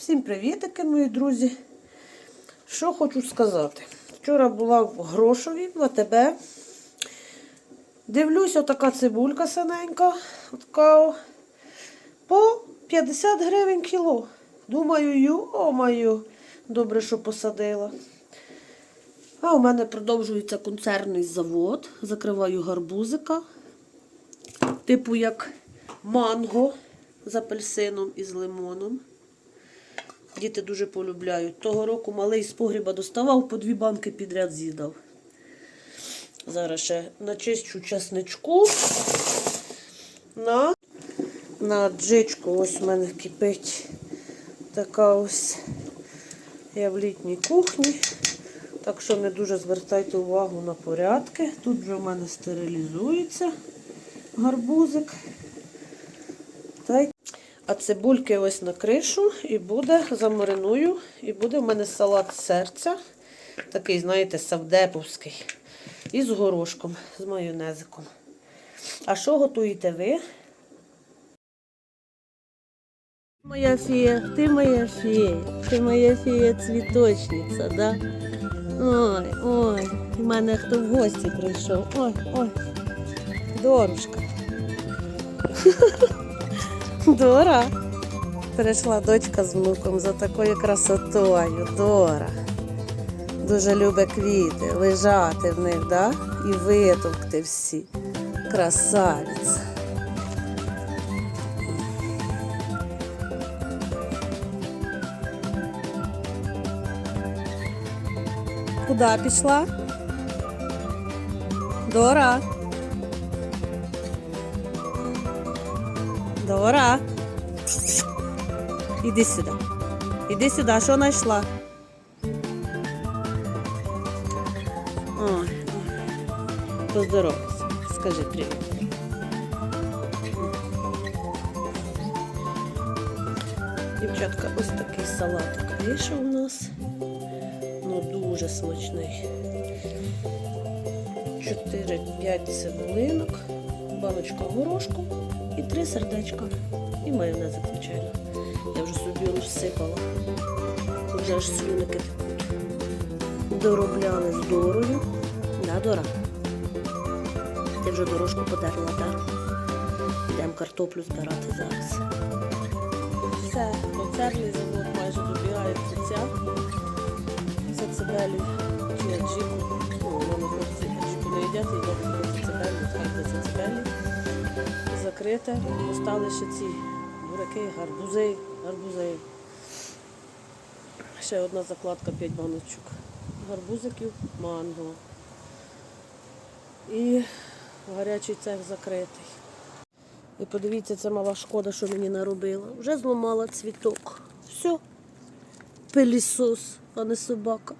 Всім привітики, мої друзі. Що хочу сказати. Вчора була в грошові в АТБ. Дивлюсь, отака цибулька синенька. Така о, по 50 гривень кіло. Думаю, ю, о маю, добре, що посадила. А у мене продовжується концерний завод. Закриваю гарбузика. Типу як манго з апельсином і з лимоном. Діти дуже полюбляють. Того року малий з погріба доставав, по дві банки підряд з'їдав. Зараз ще начищу часничку. На, на джичку ось в мене кипить така ось. Я в літній кухні. Так що не дуже звертайте увагу на порядки. Тут вже в мене стерилізується гарбузик. А цибульки ось на кришу і буде, замариную, і буде в мене салат серця. Такий, знаєте, савдеповський. І з горошком, з майонезиком. А що готуєте ви? Моя фея, ти моя фея, ти моя фея цвіточниця, да? Ой, ой, в мене хто в гості прийшов. Ой, ой, Дорушка. Дора. Прийшла дочка з внуком за такою красотою. Дора. Дуже любить квіти, лежати в них, да? І витовкти всі. Красавиця. Куди пішла? Дора. Дора. Іди сюди. Іди сюди, що знайшла? Ой. Поздоровайся. Скажи привіт. Дівчатка, ось такий салатик вийшов у нас. Ну, дуже смачний. 4-5 цибулинок, баночка горошку і три сердечка. І майонезик, звичайно. Я вже собі розсипала. Вже аж слюники текуть. Доробляли з дорою. Да, Дора? Ти вже дорожку подерла, так? Йдемо картоплю збирати зараз. Все, концертний завод майже добігає кінця. Сацебелі чи аджику. Ну, вони хлопці аджику не їдять, їдять тільки сацебелі, тільки сацебелі. Закрите. Остали ще ці бураки, гарбузи, гарбузи. Ще одна закладка 5 баночок. Гарбузиків, манго. І гарячий цех закритий. І подивіться, це мала шкода, що мені наробила. Вже зламала цвіток. Все. Пилісос, а не собака.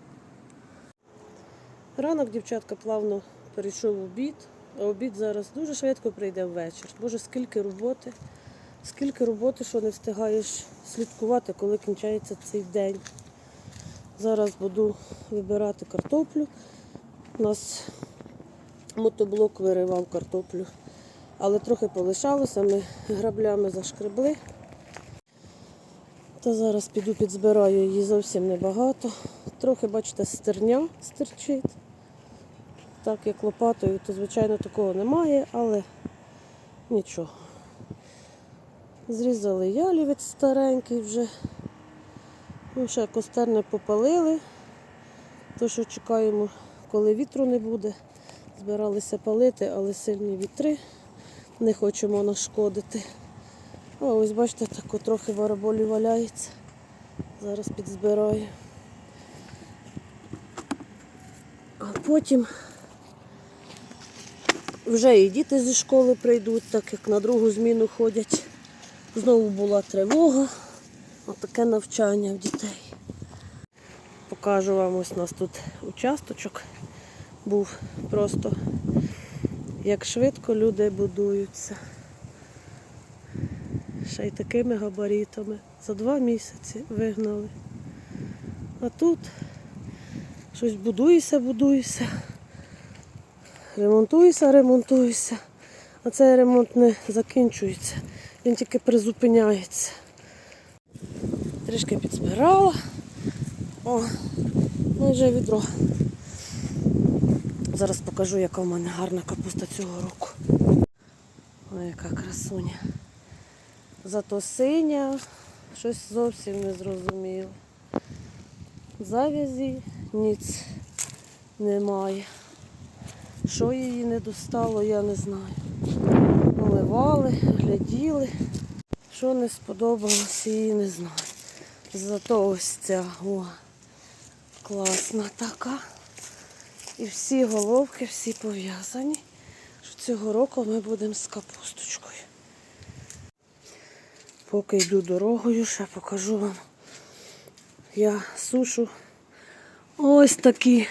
Ранок, дівчатка, плавно перейшов в обід, обід зараз дуже швидко прийде ввечір. Боже, скільки роботи, скільки роботи, що не встигаєш слідкувати, коли кінчається цей день. Зараз буду вибирати картоплю. У нас мотоблок виривав картоплю, але трохи полишалося, ми граблями зашкребли. Та зараз піду підзбираю її зовсім небагато. Трохи, бачите, стерня стерчить. Так як лопатою, то звичайно такого немає, але нічого. Зрізали ялівець старенький вже. Ну, ще костер не попалили. То, що чекаємо, коли вітру не буде. Збиралися палити, але сильні вітри. Не хочемо нашкодити. А ось бачите, тако трохи вороболі валяється. Зараз підзбираю. А потім вже і діти зі школи прийдуть, так як на другу зміну ходять. Знову була тривога. Отаке навчання в дітей. Покажу вам ось у нас тут участочок був просто як швидко люди будуються. Ще й такими габаритами. За два місяці вигнали. А тут щось будується, будується. Ремонтується, ремонтується. А цей ремонт не закінчується. Він тільки призупиняється. Трішки підзбирала. О, майже відро. Зараз покажу, яка в мене гарна капуста цього року. Ой, яка красуня. Зато синя, щось зовсім не зрозуміло. Завязі ніц немає. Що її не достало, я не знаю. Наливали, гляділи. Що не сподобалось, її не знаю. Зато ось ця о, класна така. І всі головки, всі пов'язані. Що цього року ми будемо з капусточкою. Поки йду дорогою, ще покажу вам. Я сушу ось такі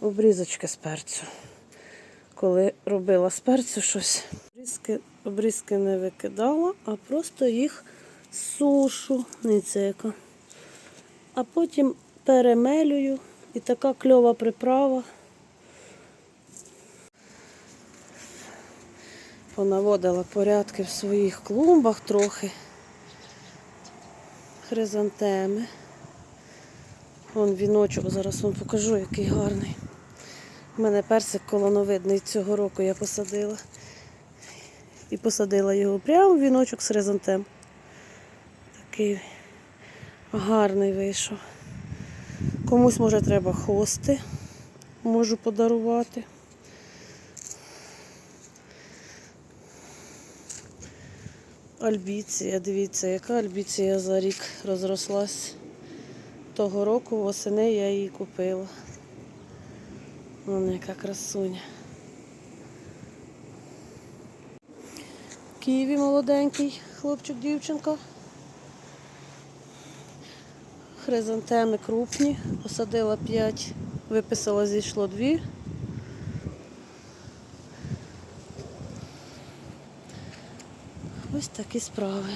обрізочки з перцю. Коли робила з перцю щось, обрізки, обрізки не викидала, а просто їх сушу. Яка. А потім перемелюю і така кльова приправа. Понаводила порядки в своїх клумбах трохи. Хризантеми. Вон віночок, зараз вам покажу, який гарний. У мене персик колоновидний цього року я посадила. І посадила його прямо в віночок з хризантем. Такий гарний вийшов. Комусь може треба хости, можу подарувати. Альбіція, дивіться, яка альбіція за рік розрослась. Того року восени я її купила. Вона яка красуня. Києві молоденький хлопчик, дівчинка. Хризантеми крупні. Посадила 5, виписала, зійшло 2. Ось такі справи.